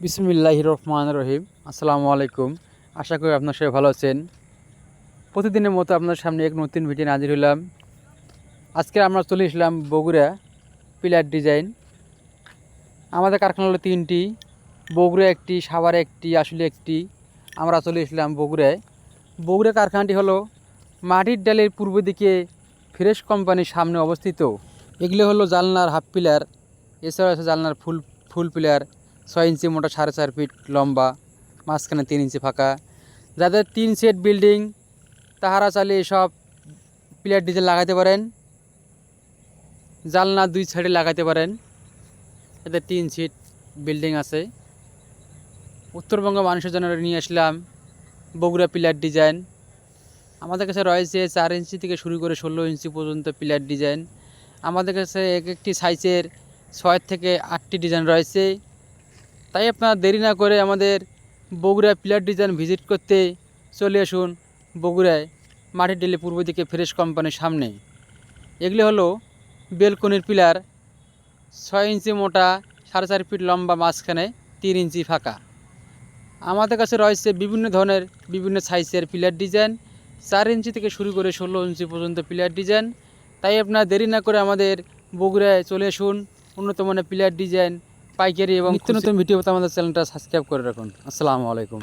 বিসমিল্লাহ রহমান রহিম। আসসালামু আলাইকুম। আশা করি আপনার সবাই ভালো আছেন। প্রতিদিনের মতো আপনার সামনে এক নতুন ভিডিও হাজির হলাম। আজকে আমরা চলে এসলাম বগুড়া পিলার ডিজাইন। আমাদের কারখানা হলো তিনটি। বগুড়া একটি, সাভারে একটি আসলে একটি। আমরা চলে এসলাম বগুড়ায়। বগুড়া কারখানাটি হলো মাটির ডালের পূর্ব দিকে ফ্রেশ কোম্পানির সামনে অবস্থিত। এগুলো হলো জালনার হাফ পিলার এছাড়া আছে জালনার ফুল ফুল পিলার। ছয় ইঞ্চি মোটা সাড়ে চার ফিট লম্বা, মাঝখানে তিন ইঞ্চি ফাঁকা। যাদের তিন সেট বিল্ডিং, তাহারা চাইলে এসব পিলার ডিজাইন লাগাতে পারেন, জালনা দুই সাইডে লাগাতে পারেন। এদের তিন সিট বিল্ডিং আছে। উত্তরবঙ্গ মানুষের জন্য নিয়ে আসলাম বগুড়া পিলার ডিজাইন। আমাদের কাছে রয়েছে চার ইঞ্চি থেকে শুরু করে ষোলো ইঞ্চি পর্যন্ত পিলার ডিজাইন। আমাদের কাছে এক একটি সাইজের ছয় থেকে আটটি ডিজাইন রয়েছে। তাই আপনারা দেরি না করে আমাদের বগুড়া পিলার ডিজাইন ভিজিট করতে চলে আসুন বগুড়ায় মাটির ডেলে পূর্ব দিকে ফ্রেশ কোম্পানির সামনে। এগুলি হলো বেলকনির পিলার, ছয় ইঞ্চি মোটা, সাড়ে চার ফিট লম্বা, মাঝখানে তিন ইঞ্চি ফাঁকা। আমাদের কাছে রয়েছে বিভিন্ন ধরনের, বিভিন্ন সাইজের পিলার ডিজাইন। চার ইঞ্চি থেকে শুরু করে ষোলো ইঞ্চি পর্যন্ত পিলার ডিজাইন। তাই আপনারা দেরি না করে আমাদের বগুড়ায় চলে আসুন। উন্নত মানের পিলার ডিজাইন পাইকারি এবং নিত্য নতুন ভিডিও পেতে আমাদের চ্যানেলটা সাবস্ক্রাইব করে রাখুন। আসসালামু আলাইকুম।